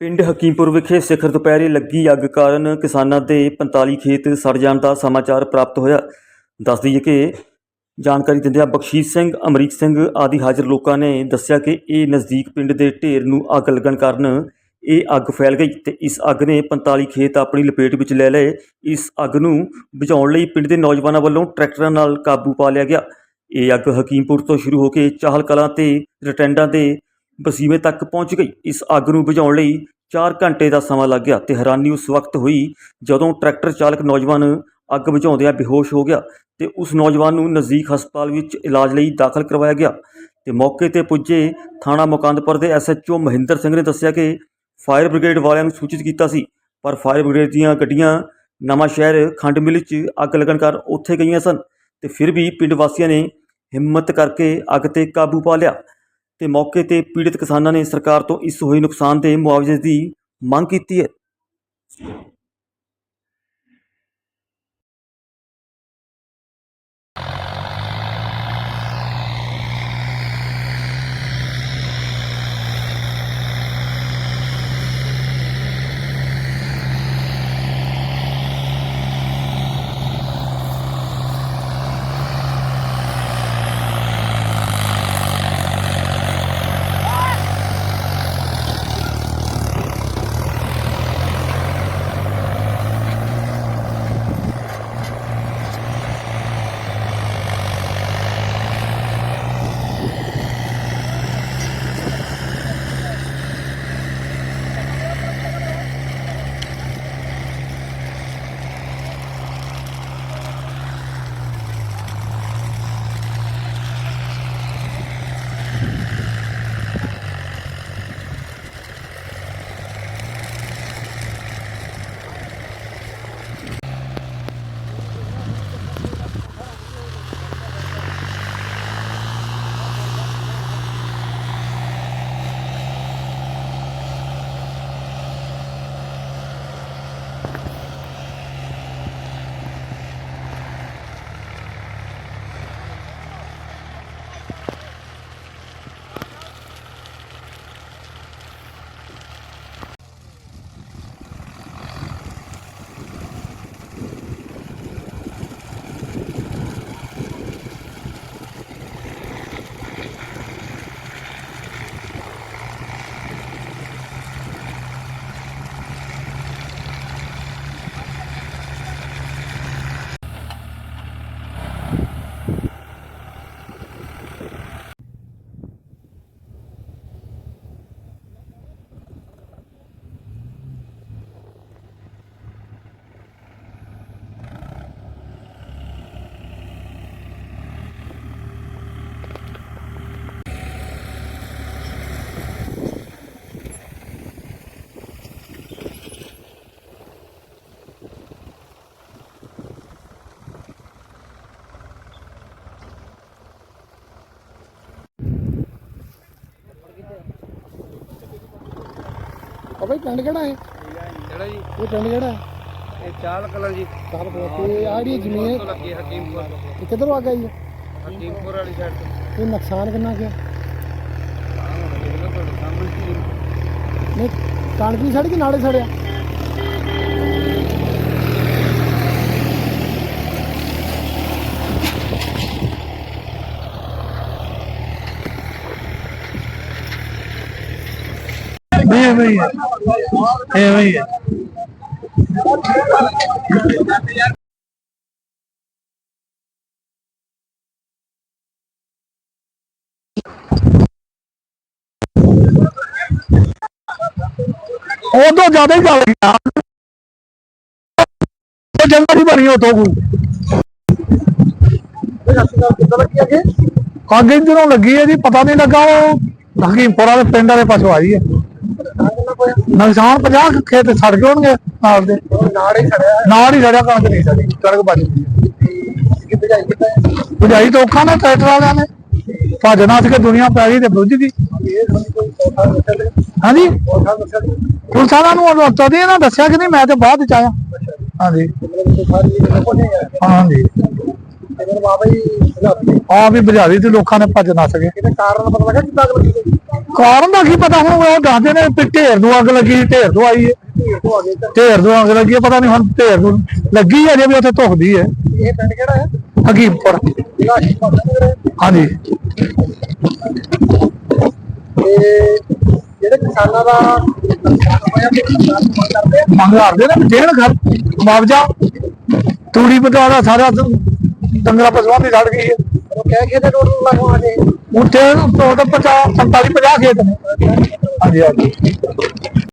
ਪਿੰਡ ਹਕੀਮਪੁਰ ਵਿਖੇ ਸਿਖਰ ਦੁਪਹਿਰੇ ਲੱਗੀ ਅੱਗ ਕਾਰਨ ਕਿਸਾਨਾਂ ਦੇ 45 ਖੇਤ ਸੜ ਜਾਣ ਦਾ ਸਮਾਚਾਰ ਪ੍ਰਾਪਤ ਹੋਇਆ। ਦੱਸ ਦਈਏ ਕਿ ਜਾਣਕਾਰੀ ਦਿੰਦਿਆਂ ਬਖਸ਼ੀਸ਼ ਸਿੰਘ, ਅਮਰੀਕ ਸਿੰਘ ਆਦਿ ਹਾਜ਼ਰ ਲੋਕਾਂ ਨੇ ਦੱਸਿਆ ਕਿ ਇਹ ਨਜ਼ਦੀਕ ਪਿੰਡ ਦੇ ਢੇਰ ਨੂੰ ਅੱਗ ਲੱਗਣ ਕਾਰਨ ਇਹ ਅੱਗ ਫੈਲ ਗਈ ਤੇ ਇਸ ਅੱਗ ਨੇ 45 ਖੇਤ ਆਪਣੀ ਲਪੇਟ ਵਿੱਚ ਲੈ ਲਏ। ਇਸ ਅੱਗ ਨੂੰ ਬੁਝਾਉਣ ਲਈ ਪਿੰਡ ਦੇ ਨੌਜਵਾਨਾਂ ਵੱਲੋਂ ਟਰੈਕਟਰਾਂ ਨਾਲ ਕਾਬੂ ਪਾ ਲਿਆ ਗਿਆ। ਇਹ ਅੱਗ ਹਕੀਮਪੁਰ ਤੋਂ ਸ਼ੁਰੂ ਹੋ ਕੇ ਚਾਹਲ ਕਲਾਂ ਤੇ, ਰਟੈਂਡਾਂ ਦੇ ਬਸੀਵੇਂ ਤੱਕ ਪਹੁੰਚ ਗਈ। ਇਸ ਅੱਗ ਨੂੰ ਬੁਝਾਉਣ ਲਈ 4 ਘੰਟੇ ਦਾ ਸਮਾਂ ਲੱਗ ਗਿਆ ਤੇ ਹੈਰਾਨੀ ਉਸ ਵਕਤ ਹੋਈ ਜਦੋਂ ਟਰੈਕਟਰ ਚਾਲਕ ਨੌਜਵਾਨ ਅੱਗ ਬੁਝਾਉਂਦਿਆਂ ਬੇਹੋਸ਼ ਹੋ ਗਿਆ ਤੇ ਉਸ ਨੌਜਵਾਨ ਨੂੰ ਨਜ਼ਦੀਕ ਹਸਪਤਾਲ ਵਿੱਚ ਇਲਾਜ ਲਈ ਦਾਖਲ ਕਰਵਾਇਆ ਗਿਆ ਤੇ ਮੌਕੇ ਤੇ ਪੁੱਜੇ ਥਾਣਾ ਮੁਕੰਦਪੁਰ ਦੇ ਐਸਐਚਓ ਮਹਿੰਦਰ ਸਿੰਘ ਨੇ ਦੱਸਿਆ ਕਿ ਫਾਇਰ ਬ੍ਰਿਗੇਡ ਵਾਲਿਆਂ ਨੂੰ ਸੂਚਿਤ ਕੀਤਾ ਸੀ, ਪਰ ਫਾਇਰ ਬ੍ਰਿਗੇਡ ਦੀਆਂ ਗੱਡੀਆਂ ਨਵਾਂ ਸ਼ਹਿਰ ਖੰਡ ਮਿਲ 'ਚ ਅੱਗ ਲੱਗਣ ਕਾਰਨ ਉੱਥੇ ਗਈਆਂ ਸਨ ਤੇ ਫਿਰ ਵੀ ਪਿੰਡ ਵਾਸੀਆਂ ਨੇ ਹਿੰਮਤ ਕਰਕੇ ਅੱਗ ਤੇ ਕਾਬੂ ਪਾ ਲਿਆ। ਤੇ ਮੌਕੇ ਤੇ ਪੀੜਤ ਕਿਸਾਨਾਂ ਨੇ ਸਰਕਾਰ ਤੋਂ ਇਸ ਹੋਏ ਨੁਕਸਾਨ ਦੇ ਮੁਆਵਜ਼ੇ ਦੀ ਮੰਗ ਕੀਤੀ ਹੈ। ਬਈ ਪਿੰਡ ਕਿਹੜਾ ਹੈ ਜਿਹੜਾ ਜੀ? ਇਹ ਪਿੰਡ ਕਿਹੜਾ? ਹੈ ਇਹ ਚਾਲ ਕਲਾਂ ਜੀ। ਕਾਲ ਤੇ ਆ ਜਿਹੜੀ ਜ਼ਮੀਨ ਤੋਂ ਲੱਗੀ ਹਕੀਮਪੁਰ। ਇਹ ਕਿੱਧਰੋਂ ਆ ਗਈ ਹੈ ਹਕੀਮਪੁਰ ਵਾਲੀ ਸਾਈਡ ਤੋਂ। ਇਹ ਨੁਕਸਾਨ ਕਿੰਨਾ ਸੀ ਨਹੀਂ ਕਣਕ ਵੀ ਸੜੀ ਕਿ ਨਾਲੇ ਸੜਿਆ? ਨਹੀਂ, ਐਵੇਂ ਹੀ ਹੈ। ਐਵੇਂ ਹੀ ਹੈ। ਉਹ ਜ਼ਿਆਦਾ ਹੀ ਚੱਲ ਗਿਆ। ਉਹ ਜੰਗਲ ਹੀ ਬਣੀ ਉਤੋਂ ਕੋਈ। ਅੱਗੇ ਜਦੋਂ ਲੱਗੀ ਹੈ ਜੀ, ਪਤਾ ਨਹੀਂ ਲੱਗਾ ਉਹ। ਹਕੀਮਪੁਰਾ ਦੇ ਪਿੰਡ ਵਾਲੇ ਪਾਸੋਂ ਆਈ ਹੈ। ਨੁਕਸਾਨ 50 ਕੁ ਖੇਤ ਸੜ ਗਏ ਹੋਣਗੇ ਨਾਲ ਦੇ। ਨਾਲ ਹੀ ਸੜਿਆ। ਨਾਲ ਹੀ ਸੜਿਆ ਕਣਕ ਨਹੀਂ ਸੜੀ ਕਣਕ ਬਚ ਗਈ। ਬੁਝਾਈ ਤਾਂ ਔਖਾ ਨਾ ਟਰੈਕਟਰ ਵਾਲਿਆਂ ਨੇ। ਭੱਜ ਨੱਸ ਕੇ ਦੁਨੀਆ ਪੈ ਗਈ ਤੇ ਬੁੱਝ ਗਈ। ਹਾਂਜੀ? ਪੁਲਿਸ ਵਾਲਿਆਂ ਨੂੰ ਉਹ ਤਦ ਇਹਨਾਂ ਦੱਸਿਆ ਕਿ ਨਹੀਂ ਮੈਂ ਤੇ ਬਾਅਦ ਚ ਆਇਆ। ਹਾਂਜੀ। ਹਾਂਜੀ। ਫਿਰ ਬਾਬਾ ਜੀ ਆ ਵੀ ਬੁਝਾਰੀ ਤੇ ਲੋਕਾਂ ਨੇ ਭੱਜ ਗਏ ਇਹਦਾ ਕਾਰਨ ਪਤਾ ਲੱਗਾ ਕਿੱਦਾਂ ਅੱਗ ਲੱਗੀ ਸੀ? ਕਾਰਨ ਦਾ ਕੀ ਪਤਾ ਹੁਣ ਉਹ ਦੱਸਦੇ ਨੇ ਵੀ ਢੇਰ ਨੂੰ ਅੱਗ ਲੱਗੀ ਢੇਰ ਤੋਂ ਆਈ ਹੈ। ਢੇਰ ਤੋਂ ਅੱਗ ਲੱਗੀ ਹੈ ਪਤਾ ਨਹੀਂ ਹੁਣ ਢੇਰ ਨੂੰ ਲੱਗੀ ਹੈ ਜੇ ਵੀ ਉੱਥੇ ਧੁਖਦੀ ਹੈ। ਇਹ ਪਿੰਡ ਕਿਹੜਾ ਹੈ? ਹਕੀਮਪੁਰ। ਨੇ ਹਾਂਜੀ। ਜਿਹੜੇ ਕਿਸਾਨਾਂ ਦਾ ਮੰਗ ਕਰਦੇ ਨੇ ਦੇਣ ਘਰ ਮੁਆਵਜ਼ਾ ਤੂੜੀ ਦਾ ਸਾਰਾ ਡੰਗਰਾ ਪਸ਼ੂਆਂ ਦੀ ਸੜ ਗਈ ਹੈ। ਉਹ ਕਹਿ ਕੇ ਤੇ ਟੋਟਲ ਲਗਵਾ ਦੇ ਉੱਥੇ ਤੋਂ ਤਾਂ 50 45 50 ਖੇਤ ਨੇ। ਹਾਂਜੀ ਹਾਂਜੀ।